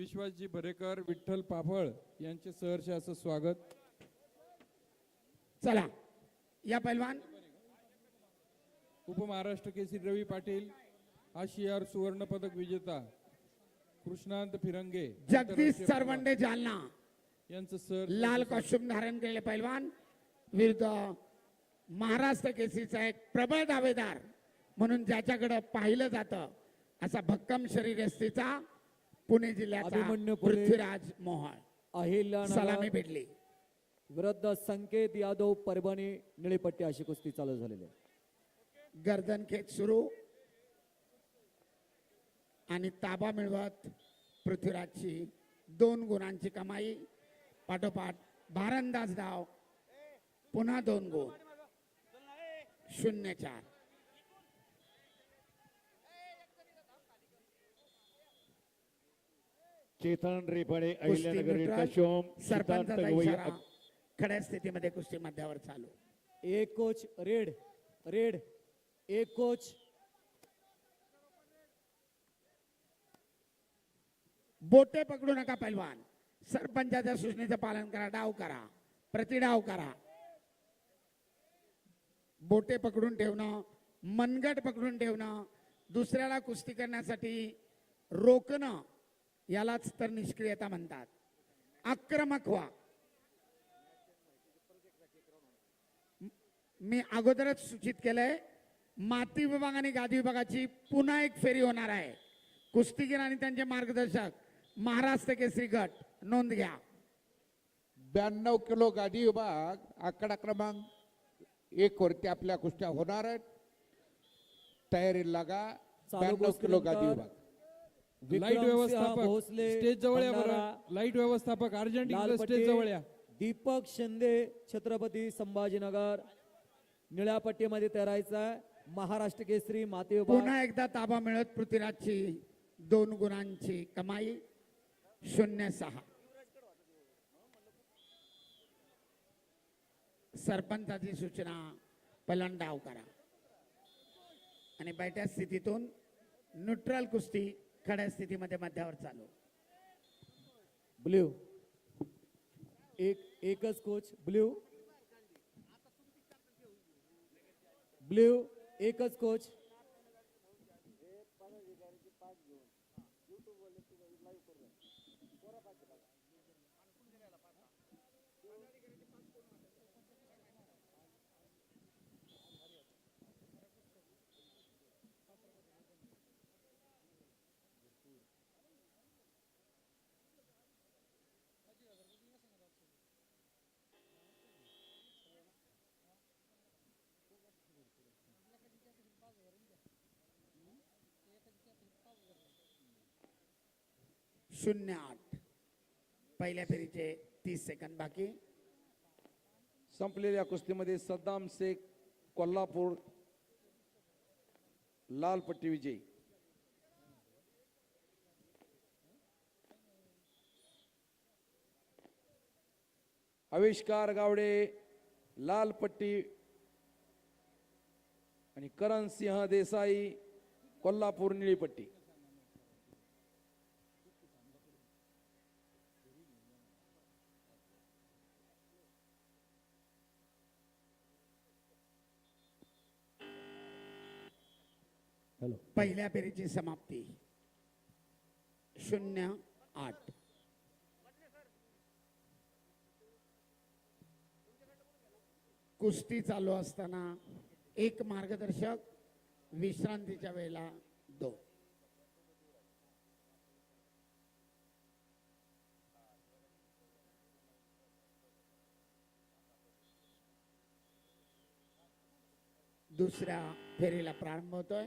विश्वासजी भरेकर विठ्ठल पाफळ यांचे सहर्ष असं स्वागत. चला या पैलवान. उपमहाराष्ट्र केसरी रवी पाटील आशियार सुवर्ण पदक विजेता कृष्णांत फिरंगे जगदीश सरवंडे जालना. यांचं सर लाल कॉस्ट्युम धारण केलेले पैलवान विरुद्ध महाराष्ट्र केसरीचा एक प्रबळ दावेदार म्हणून ज्याच्याकडे पाहिलं जातं असा भक्कम शरीरयष्टीचा पुणे जिल्ह्याचा. पृथ्वीराज मोहोळ. अहिल्यानगर सलामी भेटली. विरुद्ध संकेत यादव परभणी निळीपट्टी अशी कुस्ती चालू झालेली आहे. गर्दन खेच सुरू. आणि ताबा मिळवत पृथ्वीराजची दोन गुणांची कमाई. पाठोपाठ भारंदाज धाव. पुन्हा दोन गुण. शून्य चार. चेतन रेपाडे अहिल्यानगर इशारा खड्या स्थितीमध्ये कुस्ती मध्यावर चालू. एक कोच रेड रेड. एक कोच. बोटे पकडू नका पैलवान. सरपंचाच्या सूचनेचं पालन करा डाव करा. प्रतिडाव करा. बोटे पकडून ठेवणं मनगट पकडून ठेवणं दुसऱ्याला कुस्ती करण्यासाठी रोखणं यालाच तर निष्क्रियता म्हणतात. आक्रमक व्हा. मी अगोदरच सूचित केलंय माती विभाग आणि गादी विभागाची पुन्हा एक फेरी होणार आहे. कुस्तीगीर आणि त्यांचे मार्गदर्शक महाराष्ट्र केसरी गट नोंद घ्या. ब्याण्णव किलो गादी विभाग आकडा क्रमांक एक वरती आपल्या कुस्त्या होणार आहेत. तयारी लागा. ब्याण्णव किलो गादी विभाग. लाइट व्यवस्थापक भोसले स्टेज जवळ या बरं. लाइट व्यवस्थापक अर्जंट स्टेज जवळ या. दीपक शिंदे छत्रपती संभाजीनगर. निळ्या पट्टीमध्ये तयारायचा आहे. महाराष्ट्र केसरी माती पुन्हा एकदा ताबा मिळत पृथ्वीराजची दोन गुणांची कमाई शून्य सहा. सरपंचाची सूचना पलंडाव करा. आणि बैठ्या स्थितीतून न्यूट्रल कुस्ती खड्या स्थितीमध्ये मध्यावर चालू. ब्ल्यू एक एकच कोच ब्ल्यू ब्ल्यू एकच कोच शून्य आठ. पहिल्या फेरीचे तीस सेकंद बाकी. संपलेल्या कुस्तीमध्ये सद्दाम शेख कोल्हापूर लाल पट्टी विजयी. आविष्कार गावडे लाल पट्टी आणि करण सिंह देसाई कोल्हापूर निळी पहिल्या फेरीची समाप्ती. शून्य आठ. कुस्ती चालू असताना एक मार्गदर्शक विश्रांतीच्या वेळेला दोन. दुसऱ्या फेरीला प्रारंभ होतोय.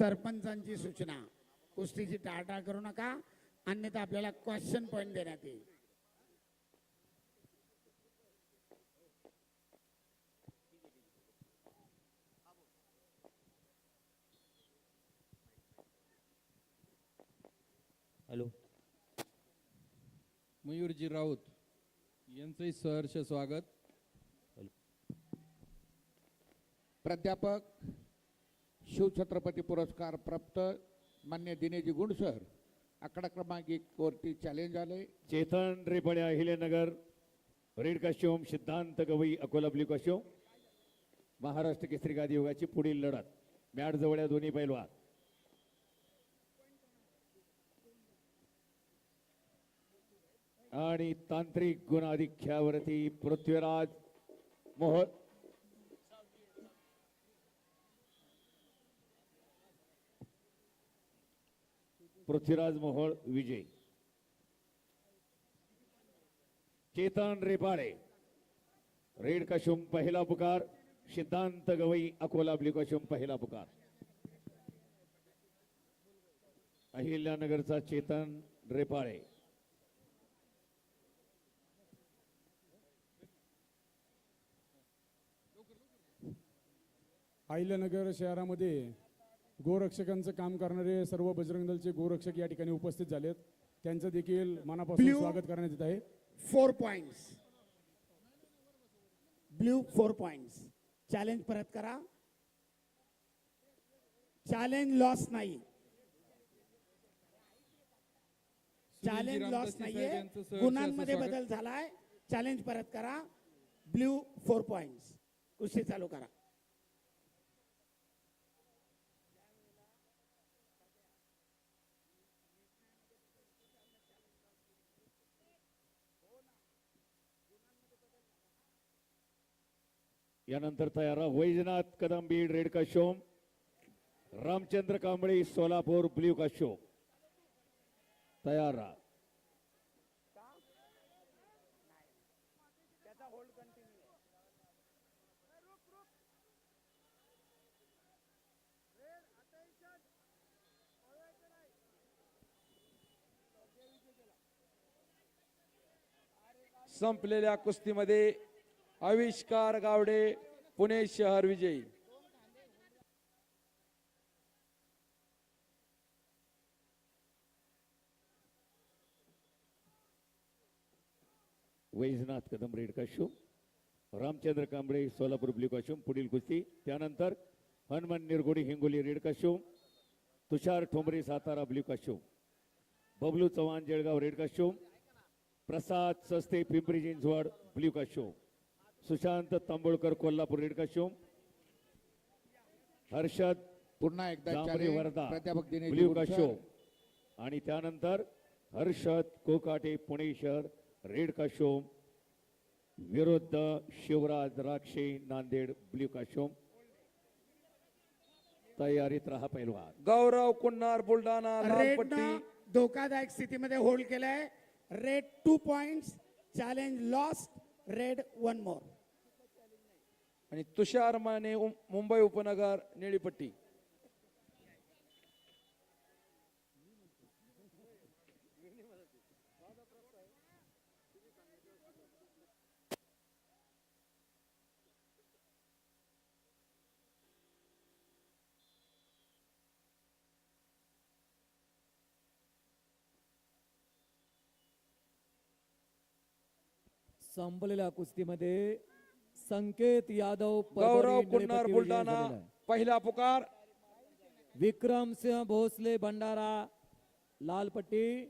सरपंचांची सूचना. कुस्तीची टाळटाळ करू नका. अन्यथा आपल्याला क्वेश्चन पॉइंट देण्यात येईल. हॅलो. मयूरजी राऊत यांचंही सहर्ष स्वागत. प्राध्यापक शिवछत्रपती पुरस्कार प्राप्त मान्य दिनेजी गुंडसर आकडा क्रमांक एक वरती चॅलेंज आले. Chetan रेपड्या हिलेनगर red costume Siddhant Gavai Akola blue costume Maharashtra Kesari गादी योगाची पुढील लढत मॅट जवळ दोन्ही पैलवान. आणि तांत्रिक गुणाधिक्यावरती पृथ्वीराज मोहन पृथ्वीराज मोहोळ विजय. चेतन रेपाळे रेड काशुम पहिला पुकार. सिद्धांत गवई अकोला ब्लू काशुम पहिला पुकार. अहिल्यानगरचा चेतन रेपाळे. अहिल्यानगर शहरामध्ये गोरक्षकांचं काम करणारे सर्व बजरंग दलचे गोरक्षक या ठिकाणी उपस्थित झालेत. त्यांचं देखील मनापासून Blue- स्वागत करण्यात येत आहे. Four points blue four points challenge परत करा. चॅलेंज लॉस नाही. चॅलेंज रामदासी लॉस साहेब नाहीये. यांचं सहर्ष गुणांमध्ये स्वागत. बदल झालाय. चॅलेंज परत करा. ब्ल्यू फोर पॉइंट्स कुस्ती चालू करा. यानंतर तयार राहा. Vaijnath Kadam Beed red costume Ramchandra Kambli Solapur blue costume तयार राहा संपलेल्या कुस्तीमध्ये आविष्कार गावडे पुणे शहर विजयी. Vaijnath Kadam red costume Ramchandra Kamble Solapur blue costume पुढील कुस्ती. त्यानंतर Hanuman Nirgudi Hingoli red costume Tushar Thombare Satara blue costume Bablu Chavan Jalgaon red costume Prasad Saste Pimpri Chinchwad blue costume Sushant Tambolkar Kolhapur red costume Harshad पुन्हा एकदा. वर्धा प्राध्यापक. काशोम आणि त्यानंतर हर्षद कोकाटे पुणे शहर red costume विरुद्ध शिवराज राक्षे नांदेड ब्ल्यू काशोम तयारीत राहा पैलवान. गौरव कुन्नार बुलढाणा लाल रेड पट्टी धोकादायक स्थितीमध्ये होल्ड केलाय. Red two points challenge lost red one more आणि तुषार माने मुंबई उपनगर निळीपट्टी. संपलेल्या कुस्तीमध्ये संकेत यादव गौरव कुन्नार बुलढाणा. पहिला पुकार. विक्रमसिंह भोसले भंडारा लालपट्टी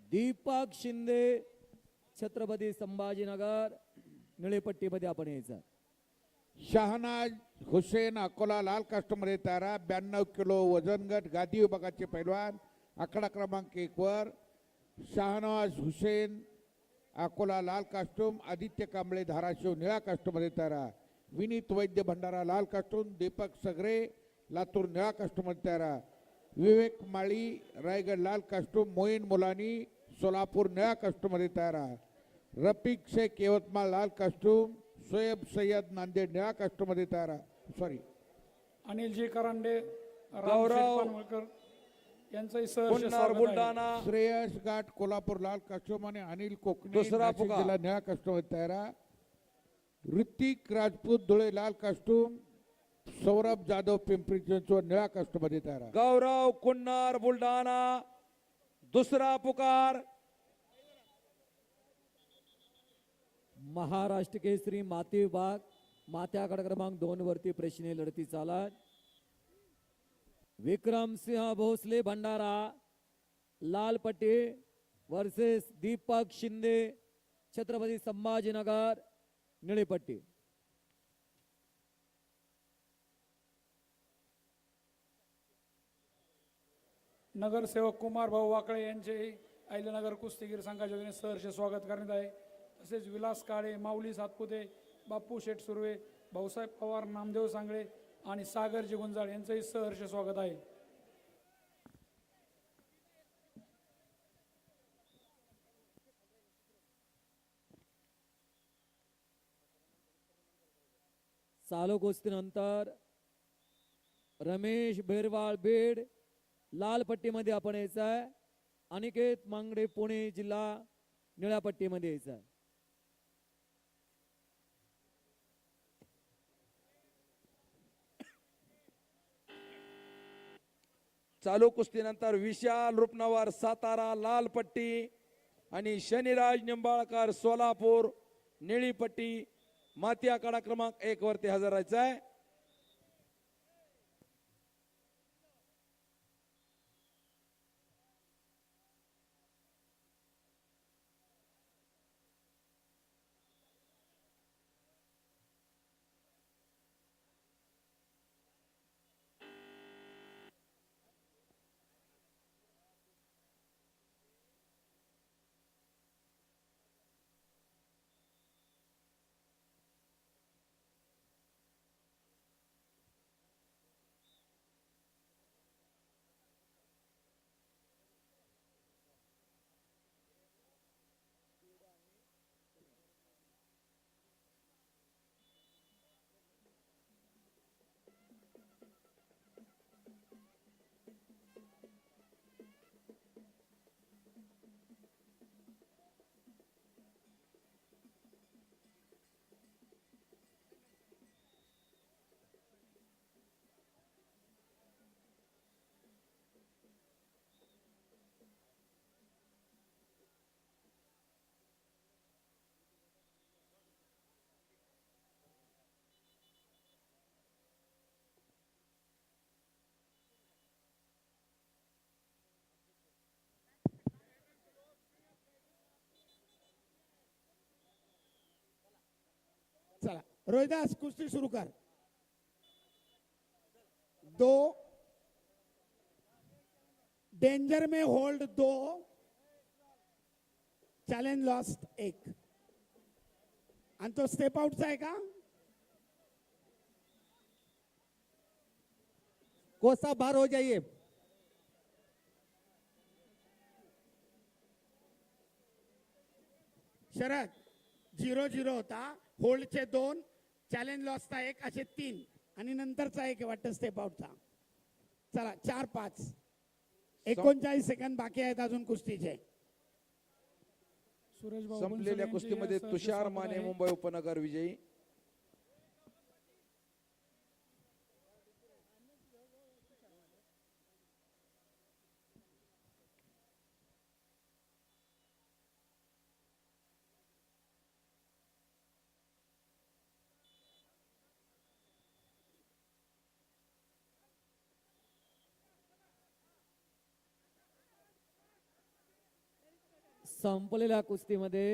दीपक शिंदे छत्रपती संभाजीनगर निळेपट्टीमध्ये आपण यायचं. शहानाज हुसेन अकोला लाल कास्टमध्ये तयारा ब्याण्णव किलो वजन गट गादी विभागाचे पैलवान. आकडा क्रमांक एक वर. शहानाज हुसेन अकोला लाल कास्टूम आदित्य कांबळे धाराशिव निळा कास्टमध्ये तयारा विनीत वैद्य भंडारा लाल कास्टूम दीपक सगरे लातूर निळा कास्टमध्ये तयारा विवेक माळी रायगड लाल कास्टूम मोईन मुलानी सोलापूर निळ्या कस्टममध्ये तयार रफिक शेख यवतमाळ लाल कस्टूम सोयब सय्यद नांदेड निळ्या कस्टममध्ये तयार सॉरी अनिलजी करांडे गौरव सहर्ष स्वागत आहे. बुलढाणा श्रेयस घाट कोल्हापूर लाल कस्टम आणि अनिल कोकणे दुसरा नाशिक. जिल्हा निळ्या कस्टममध्ये तयार ऋतिक राजपूत धुळे लाल कस्टूम सौरभ जाधव पिंपरी चिंचवड निळ्या कस्टममध्ये तयार आहे गौरव कुन्नार बुलढाणा दुसरा पुकार महाराष्ट्र केसरी माती विभाग मात्याकडे क्रमांक दोन वरती प्रेक्षणीय लढती चालत विक्रमसिंह भोसले भंडारा लाल पट्टी वर्सेस दीपक शिंदे छत्रपती संभाजीनगर निळेपट्टी. नगरसेवक कुमार भाऊ वाकळे यांचेही अहिल्यानगर कुस्तीगीर संघाच्या वतीने सहर्ष स्वागत करण्यात आहे. तसेच विलास काळे माऊली सातपुते बाप्पू शेठ सुर्वे भाऊसाहेब पवार नामदेव सांगळे आणि सागरजी गुंजाळ यांचंही सहर्ष स्वागत आहे. चालू गोष्टीनंतर रमेश बेरवाळ बीड लाल पट्टीमध्ये आपण यायचं आहे अनिकेत मांगडे पुणे जिल्हा निळ्या पट्टीमध्ये यायचं आहे चालू कुस्तीनंतर विशाल रुपनवर सातारा लालपट्टी आणि शनिराज निंबाळकर सोलापूर निळीपट्टी. माती आकडा क्रमांक एक वरती हजर राहायचा आहे चला रोहिदास कुस्ती सुरू कर. दो. डेंजर में होल्ड दो. चॅलेंज लॉस्ट एक. आणि तो स्टेप आउटचा आहे का? कोसा बार हो जाइए. शरद झिरो झिरो होता. होल्डचे दोन. चॅलेंज लॉसचा एक असे तीन. आणि नंतरचा एक वाटतं स्टेप आउटचा चला चार पाच. एकोणचाळीस सेकंद बाकी आहेत अजून कुस्तीचे. सुरेश भाऊ संपलेल्या कुस्तीमध्ये तुषार माने. मुंबई उपनगर विजयी. संपलेल्या कुस्तीमध्ये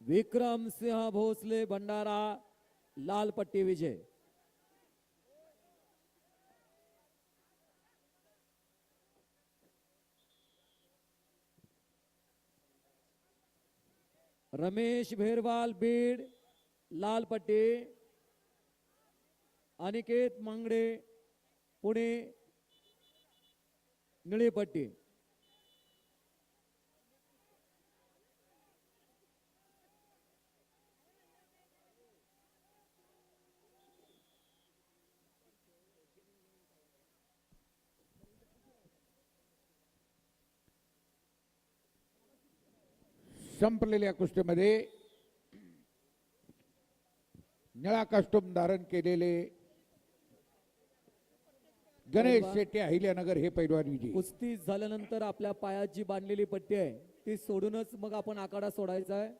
विक्रम सिंह भोसले भंडारा लाल पट्टी विजय. रमेश भेरवाल बीड लाल पट्टी अनिकेत मांगडे पुणे निळी संपलेल्या कुस्तीमध्ये निळा कस्टूम धारण केलेले गणेश शेट्टी अहिल्यानगर हे पैलवान विजयी. कुस्ती झाल्यानंतर आपल्या पायात जी बांधलेली पट्टी आहे ती सोडूनच मग आपण आखाडा सोडायचा आहे.